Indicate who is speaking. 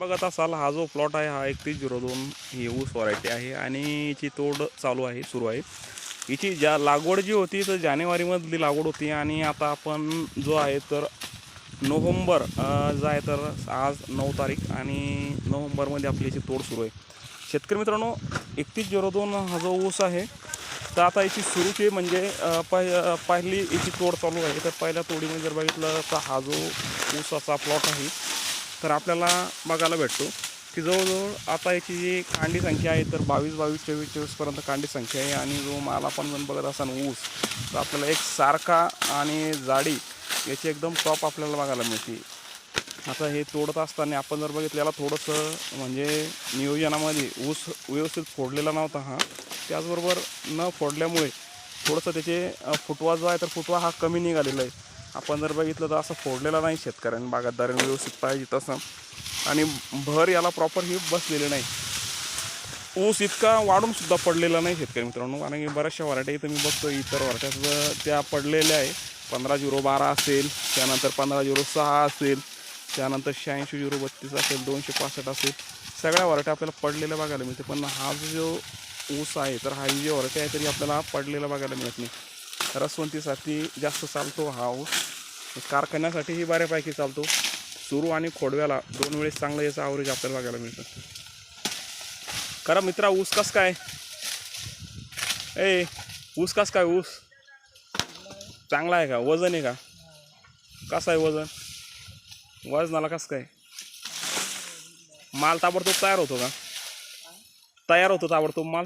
Speaker 1: बघत असाल हा जो प्लॉट आहे हा एकतीस झिरो दोन ही ऊस व्हरायटी आहे आणि याची तोड चालू आहे सुरू आहे. हिची ज्या लागवड जी होती तर जानेवारीमधली लागवड होती आणि आता आपण जो आहे तर नोव्हेंबर जो आहे तर आज नऊ तारीख आणि नोव्हेंबरमध्ये आपली याची तोड सुरू आहे. शेतकरी मित्रांनो एकतीस झिरो दोन हा जो ऊस आहे तर आता याची सुरूची म्हणजे अं, पहिली याची तोड चालू आहे. तर पहिल्या तोडीमध्ये जर बघितलं तर हा जो ऊसाचा प्लॉट आहे तर आपल्याला बघायला भेटतो की जवळजवळ आता याची जी कांडी संख्या आहे तर बावीस बावीस चोवीस चोवीसपर्यंत कांडी संख्या आहे आणि जो माल आपण जर बघत असाल ऊस तर आपल्याला एक सारखा आणि जाडी याची एकदम टॉप आपल्याला बघायला मिळते. आता हे तोडत असताना आपण जर बघितलं याला थोडंसं म्हणजे नियोजनामध्ये ऊस व्यवस्थित फोडलेला नव्हता हा त्याचबरोबर न फोडल्यामुळे थोडंसं त्याचे फुटवा जो आहे तर फुटवा हा कमी निघालेला आहे. आपण जर बघितलं तर असं फोडलेला नाही शेतकऱ्यांनी बागायतदारांनी व्यवस्थित पाहिजे तसं. आणि भर याला प्रॉपर हे बसलेली नाही. ऊस इतका वाढून सुद्धा पडलेला नाही शेतकरी मित्रांनो. कारण की बऱ्याचशा व्हरायटी इथं मी बघतो इतर वराट्यात त्या पडलेल्या आहे. पंधरा झिरो बारा असेल त्यानंतर पंधरा झिरो सहा असेल त्यानंतर शहाऐंशी झिरो बत्तीस असेल दोनशे पासष्ट असेल. सगळ्या वराट्या आपल्याला पडलेल्या बघायला मिळते पण हा जो ऊस आहे तर हा जी वराटे आहे तरी आपल्याला पडलेला बघायला मिळत नाही. रसवंतीसाठी जास्त चालतो हा ऊस. कारखान्यासाठीही बऱ्यापैकी चालतो. सुरू आणि खोडव्याला दोन वेळेस चांगलं याचं आवरेज आपल्याला बघायला मिळतं. करा मित्रा ऊस कस काय? ए ऊस कस काय ऊस? चांगला आहे का? वजन आहे का? कसं आहे वजन? वजनाला कसं काय? माल ताबडतोब तयार होतो का? तयार होतो ताबडतोब माल?